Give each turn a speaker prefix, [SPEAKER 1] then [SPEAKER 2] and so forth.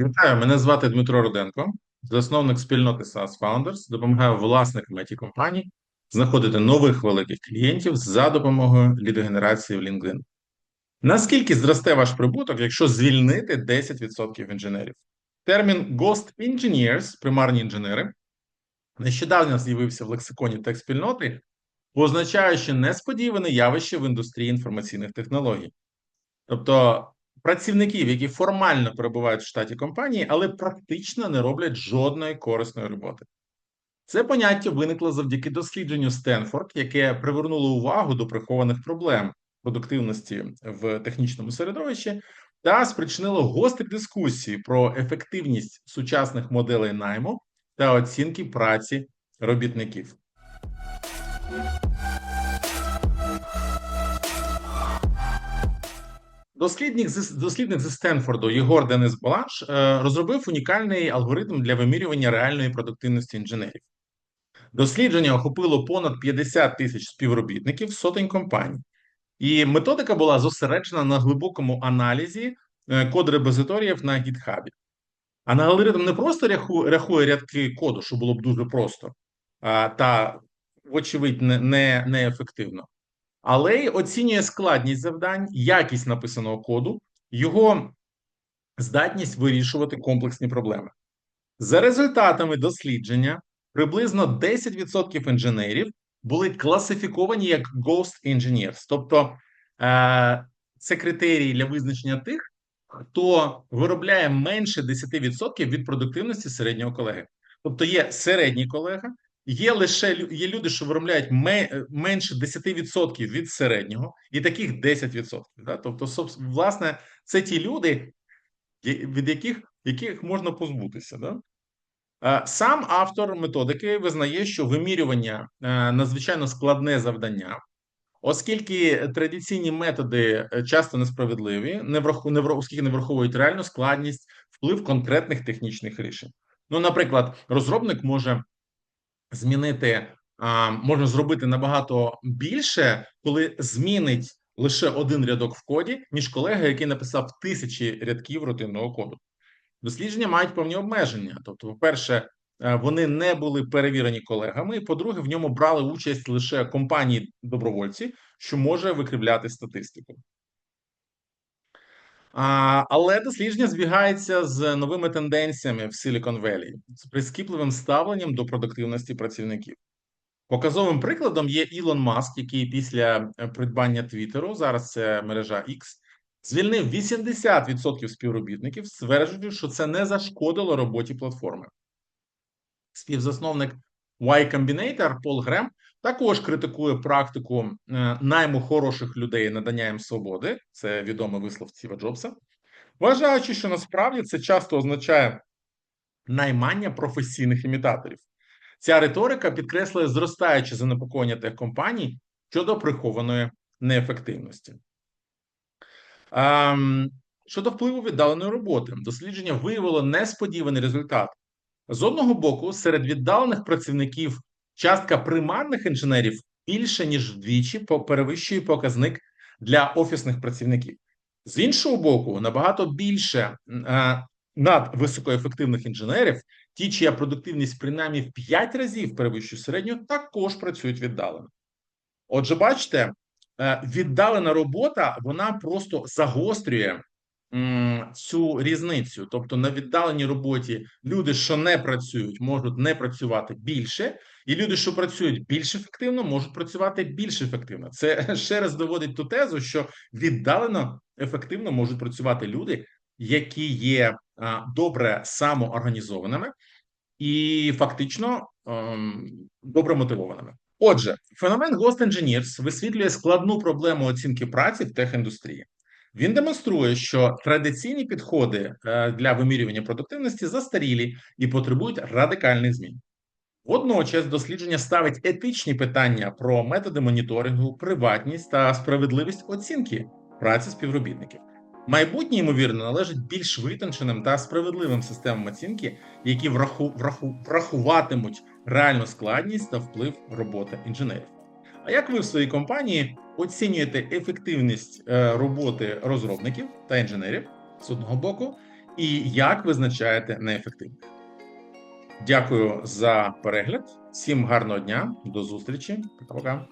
[SPEAKER 1] Вітаю, мене звати Дмитро Руденко, засновник спільноти SaaS Founders. Допомагаю власникам it компаній знаходити нових великих клієнтів за допомогою лідогенерації в LinkedIn. Наскільки зросте ваш прибуток, якщо звільнити 10% інженерів? Термін Ghost Engineers, примарні інженери, нещодавно з'явився в лексиконі тек спільноти, позначаючи несподіване явище в індустрії інформаційних технологій. Тобто працівників, які формально перебувають в штаті компанії, але практично не роблять жодної корисної роботи. Це поняття виникло завдяки дослідженню Стенфорд, яке привернуло увагу до прихованих проблем продуктивності в технічному середовищі та спричинило гострі дискусії про ефективність сучасних моделей найму та оцінки праці робітників. Дослідник дослідник зі Стенфорду Єгор Денис Балаш е, розробив унікальний алгоритм для вимірювання реальної продуктивності інженерів. Дослідження охопило понад 50 тисяч співробітників сотень компаній, і методика була зосереджена на глибокому аналізі е, код репозиторіїв на GitHub. А алгоритм не просто рахує, рядки коду, що було б дуже просто, та, вочевидь, не, не, неефективно але й оцінює складність завдань, якість написаного коду, його здатність вирішувати комплексні проблеми. За результатами дослідження, приблизно 10% інженерів були класифіковані як Ghost Engineers, тобто е, це критерії для визначення тих, хто виробляє менше 10% від продуктивності середнього колеги. Тобто є середній колега, Є лише є люди, що виробляють менше 10% від середнього, і таких 10%. Да? Тобто, власне, це ті люди, від яких яких можна позбутися. Да? Сам автор методики визнає, що вимірювання е, надзвичайно складне завдання, оскільки традиційні методи е, часто несправедливі, не враху, не оскільки не враховують реальну складність, вплив конкретних технічних рішень. Ну, наприклад, розробник може змінити можна зробити набагато більше, коли змінить лише один рядок в коді, ніж колега, який написав тисячі рядків рутинного коду. Дослідження мають певні обмеження. Тобто, по-перше, вони не були перевірені колегами. і По-друге, в ньому брали участь лише компанії добровольці, що може викривляти статистику. Але дослідження збігається з новими тенденціями в Silicon Valley, з прискіпливим ставленням до продуктивності працівників. Показовим прикладом є Ілон Маск, який після е, придбання Твіттеру, зараз це мережа X, звільнив 80% співробітників, стверджуючи, що це не зашкодило роботі платформи. Співзасновник Y Combinator Пол Грем також критикує практику е, найму хороших людей надання їм свободи. Це відомий вислов Стіва Джобса, вважаючи, що насправді це часто означає наймання професійних імітаторів. Ця риторика підкреслює зростаюче занепокоєння тих компаній щодо прихованої неефективності. Ем, щодо впливу віддаленої роботи, дослідження виявило несподіваний результат. З одного боку, серед віддалених працівників частка примарних інженерів більше ніж вдвічі перевищує показник для офісних працівників. З іншого боку, набагато більше е, надвисокоефективних інженерів, ті, чия продуктивність принаймні в 5 разів перевищує середню, також працюють віддалено. Отже, бачите, е, віддалена робота вона просто загострює цю різницю. Тобто на віддаленій роботі люди, що не працюють, можуть не працювати більше, і люди, що працюють більш ефективно, можуть працювати більш ефективно. Це ще раз доводить ту тезу, що віддалено ефективно можуть працювати люди, які є добре самоорганізованими і фактично ем, добре мотивованими. Отже, феномен Ghost Engineers висвітлює складну проблему оцінки праці в техіндустрії. Він демонструє, що традиційні підходи е, для вимірювання продуктивності застарілі і потребують радикальних змін. Водночас дослідження ставить етичні питання про методи моніторингу, приватність та справедливість оцінки праці співробітників. Майбутнє, ймовірно, належить більш витонченим та справедливим системам оцінки, які враху, враху, врахуватимуть реальну складність та вплив роботи інженерів. А як ви в своїй компанії оцінюєте ефективність е, роботи розробників та інженерів з одного боку, і як визначаєте неефективних. Дякую за перегляд. Всім гарного дня, до зустрічі. Пока-пока.